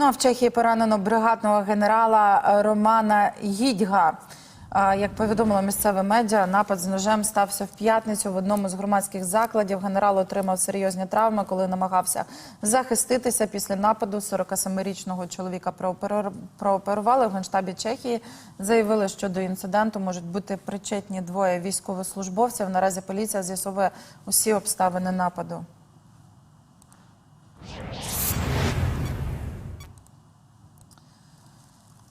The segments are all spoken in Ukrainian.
Ну а в Чехії поранено бригадного генерала е, Романа Гідьга. Як повідомило місцеве медіа, напад з ножем стався в п'ятницю в одному з громадських закладів. Генерал отримав серйозні травми, коли намагався захиститися після нападу. 47-річного чоловіка проопер- прооперували в генштабі Чехії. Заявили, що до інциденту можуть бути причетні двоє військовослужбовців. Наразі поліція з'ясовує усі обставини нападу.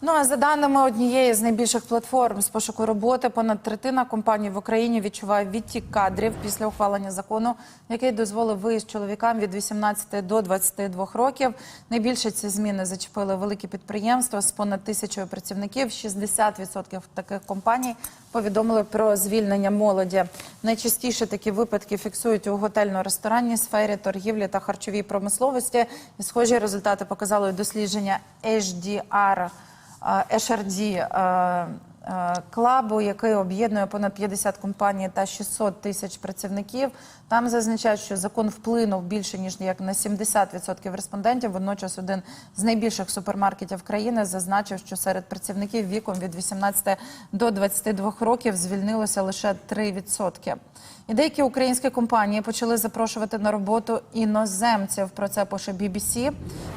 Ну а за даними однієї з найбільших платформ з пошуку роботи, понад третина компаній в Україні відчуває відтік кадрів після ухвалення закону, який дозволив виїзд чоловікам від 18 до 22 років. Найбільше ці зміни зачепили великі підприємства з понад тисячою працівників. 60% таких компаній повідомили про звільнення молоді. Найчастіше такі випадки фіксують у готельно-ресторанній сфері, торгівлі та харчовій промисловості. І схожі результати показали дослідження HDR HRD клабу, який об'єднує понад 50 компаній та 600 тисяч працівників. Там зазначають, що закон вплинув більше ніж як на 70% респондентів. Водночас один з найбільших супермаркетів країни зазначив, що серед працівників віком від 18 до 22 років звільнилося лише 3%. І деякі українські компанії почали запрошувати на роботу іноземців. Про це пише BBC.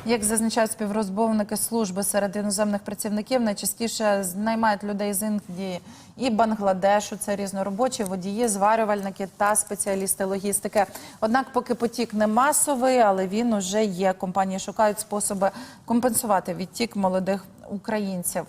Як зазначають співрозмовники служби серед іноземних працівників, найчастіше наймають людей з Індії і Бангладешу. Це різноробочі водії, зварювальники та спеціалісти логістики. Однак, поки потік не масовий, але він уже є. Компанії шукають способи компенсувати відтік молодих українців.